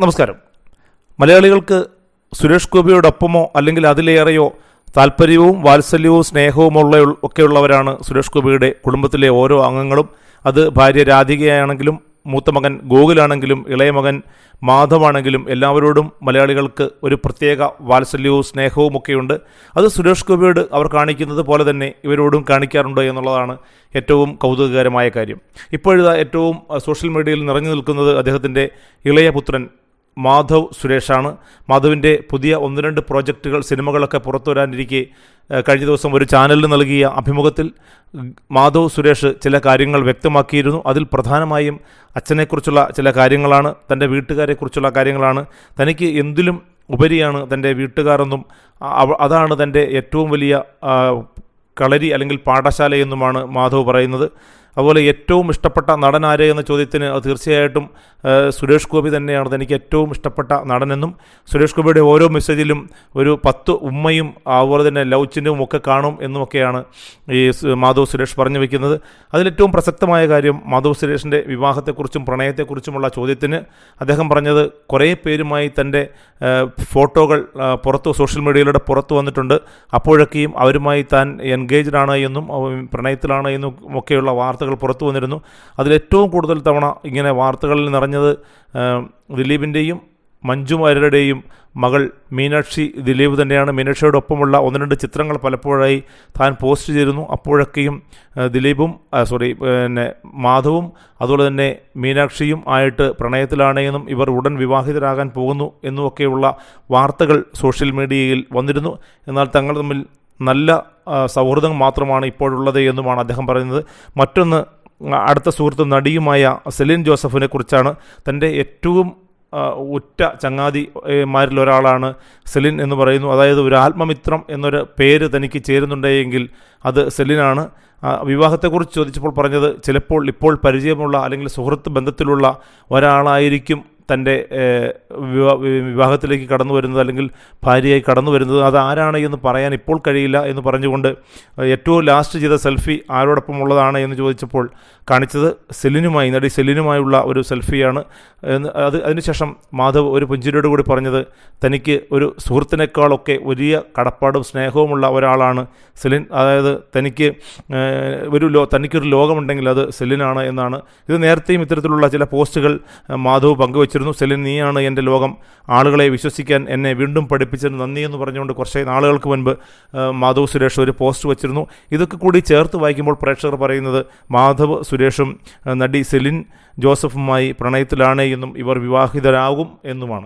നമസ്കാരം. മലയാളികൾക്ക് സുരേഷ് ഗോപിയോടൊപ്പമോ അല്ലെങ്കിൽ അതിലേറെയോ താല്പര്യവും വാത്സല്യവും സ്നേഹവും സ്നേഹവുമുള്ള ഒക്കെയുള്ളവരാണ് സുരേഷ് ഗോപിയുടെ കുടുംബത്തിലെ ഓരോ അംഗങ്ങളും. അത് ഭാര്യ രാധികയാണെങ്കിലും മൂത്ത മകൻ ഗോകുലാണെങ്കിലും ഇളയ മകൻ മാധവാണെങ്കിലും എല്ലാവരോടും മലയാളികൾക്ക് ഒരു പ്രത്യേക വാത്സല്യവും സ്നേഹവും ഒക്കെയുണ്ട്. അത് സുരേഷ് ഗോപിയോട് അവർ കാണിക്കുന്നത് പോലെ തന്നെ ഇവരോടും കാണിക്കാറുണ്ട് എന്നുള്ളതാണ് ഏറ്റവും കൗതുകകരമായ കാര്യം. ഇപ്പോഴിതാ ഏറ്റവും സോഷ്യൽ മീഡിയയിൽ നിറഞ്ഞു നിൽക്കുന്നത് അദ്ദേഹത്തിന്റെ ഇളയ പുത്രൻ മാധവ് സുരേഷാണ്. മാധവിന്റെ പുതിയ ഒന്ന് രണ്ട് പ്രോജക്റ്റുകൾ സിനിമകളൊക്കെ പുറത്തു വരാനിരിക്കെ കഴിഞ്ഞ ദിവസം ഒരു ചാനലിന് നൽകിയ അഭിമുഖത്തിൽ മാധവ് സുരേഷ് ചില കാര്യങ്ങൾ വ്യക്തമാക്കിയിരുന്നു. അതിൽ പ്രധാനമായും അച്ഛനെക്കുറിച്ചുള്ള ചില കാര്യങ്ങളാണ് തന്റെ വീട്ടുകാരെക്കുറിച്ചുള്ള കാര്യങ്ങളാണ്. തനിക്ക് എന്തിലും ഉപരിയാണ് തന്റെ വീട്ടുകാരെന്നും അതാണ് തന്റെ ഏറ്റവും വലിയ കളരി അല്ലെങ്കിൽ പാഠശാലയെന്നുമാണ് മാധവ് പറയുന്നത്. അതുപോലെ ഏറ്റവും ഇഷ്ടപ്പെട്ട നടൻ ആര് എന്ന ചോദ്യത്തിന് തീർച്ചയായിട്ടും സുരേഷ് ഗോപി തന്നെയാണ്. തനിക്ക് ഏറ്റവും ഇഷ്ടപ്പെട്ട നടനെന്നും സുരേഷ് ഗോപിയുടെ ഓരോ മെസ്സേജിലും ഒരു പത്ത് ഉമ്മയും അതുപോലെ തന്നെ ലവ് ചിഹ്നവും ഒക്കെ കാണും എന്നുമൊക്കെയാണ് ഈ മാധവ് സുരേഷ് പറഞ്ഞു വയ്ക്കുന്നത് അതിലേറ്റവും പ്രസക്തമായ കാര്യം മാധവ് സുരേഷിന്റെ വിവാഹത്തെക്കുറിച്ചും പ്രണയത്തെക്കുറിച്ചുമുള്ള ചോദ്യത്തിന് അദ്ദേഹം പറഞ്ഞത് കുറേ പേരുമായി തന്റെ ഫോട്ടോകൾ പുറത്ത് സോഷ്യൽ മീഡിയയിലൂടെ പുറത്തു വന്നിട്ടുണ്ട്. അപ്പോഴൊക്കെയും അവരുമായി താൻ എൻഗേജ്ഡ് ആണ് എന്നും പ്രണയത്തിലാണ് എന്നും ഒക്കെയുള്ള വാർത്തകൾ പുറത്തു വന്നിരുന്നു. അതിലേറ്റവും കൂടുതൽ തവണ ഇങ്ങനെ വാർത്തകളിൽ നിറഞ്ഞത് ദിലീപിന്റെയും മഞ്ജു വാര്യരുടെയും മകൾ മീനാക്ഷി ദിലീപ് തന്നെയാണ്. മീനാക്ഷിയോടൊപ്പമുള്ള ഒന്ന് രണ്ട് ചിത്രങ്ങൾ പലപ്പോഴായി താൻ പോസ്റ്റ് ചെയ്തിരുന്നു. അപ്പോഴൊക്കെയും ദിലീപും സോറി പിന്നെ മാധവും അതുപോലെ തന്നെ മീനാക്ഷിയും ആയിട്ട് പ്രണയത്തിലാണ് എന്നും ഇവർ ഉടൻ വിവാഹിതരാകാൻ പോകുന്നു എന്നുമൊക്കെയുള്ള വാർത്തകൾ സോഷ്യൽ മീഡിയയിൽ വന്നിരുന്നു. എന്നാൽ തങ്ങൾ തമ്മിൽ നല്ല സൗഹൃദം മാത്രമാണ് ഇപ്പോഴുള്ളത് എന്നുമാണ് അദ്ദേഹം പറയുന്നത്. മറ്റൊന്ന് അടുത്ത സുഹൃത്ത് നടിയുമായ സെലിൻ ജോസഫിനെ കുറിച്ചാണ്. തന്റെ ഏറ്റവും ഉറ്റ ചങ്ങാതിമാരിൽ ഒരാളാണ് സെലിൻ എന്ന് പറയുന്നു. അതായത് ഒരു ആത്മമിത്രം എന്നൊരു പേര് തനിക്ക് ചേരുന്നുണ്ടെങ്കിൽ അത് സെലിനാണ്. വിവാഹത്തെക്കുറിച്ച് ചോദിച്ചപ്പോൾ പറഞ്ഞത് ചിലപ്പോൾ ഇപ്പോൾ പരിചയമുള്ള അല്ലെങ്കിൽ സുഹൃത്ത് ബന്ധത്തിലുള്ള ഒരാളായിരിക്കും തന്റെ വിവാഹത്തിലേക്ക് കടന്നു വരുന്നത് അല്ലെങ്കിൽ ഭാര്യയായി കടന്നു വരുന്നത് അത് ആരാണ് എന്ന് പറയാൻ ഇപ്പോൾ കഴിയില്ല എന്ന് പറഞ്ഞുകൊണ്ട് ഏറ്റവും ലാസ്റ്റ് ചെയ്ത സെൽഫി ആരോടൊപ്പം ഉള്ളതാണ് എന്ന് ചോദിച്ചപ്പോൾ കാണിച്ചത് സെല്ലിനുമായി നടി സെല്ലിനുമായുള്ള ഒരു സെൽഫിയാണ് അത് അതിനുശേഷം മാധവ് ഒരു പുഞ്ചിരിയോട് കൂടി പറഞ്ഞത് തനിക്ക് ഒരു സുഹൃത്തിനേക്കാളൊക്കെ വലിയ കടപ്പാടും സ്നേഹവുമുള്ള ഒരാളാണ് സെലിൻ. അതായത് തനിക്ക് ഒരു ലോ തനിക്കൊരു ലോകമുണ്ടെങ്കിൽ അത് സെല്ലിനാണ് എന്നാണ്. ഇത് നേരത്തെയും ഇത്തരത്തിലുള്ള ചില പോസ്റ്റുകൾ മാധവ് മാധവ് പങ്കുവച്ചിരുന്നു സെലിൻ നീയാണ് എന്റെ ലോകം. ആളുകളെ വിശ്വസിക്കാൻ എന്നെ വീണ്ടും പഠിപ്പിച്ചതിന് നന്ദി എന്ന് പറഞ്ഞുകൊണ്ട് കുറച്ച് നാളുകൾക്ക് മുൻപ് മാധവ് സുരേഷ് ഒരു പോസ്റ്റ് വച്ചിരുന്നു. ഇതൊക്കെ കൂടി ചേർത്ത് വായിക്കുമ്പോൾ പ്രേക്ഷകർ പറയുന്നത് മാധവ് സുരേഷും നടി സെലിൻ ജോസഫുമായി പ്രണയത്തിലാണ് എന്നും ഇവർ വിവാഹിതരാകും എന്നുമാണ്.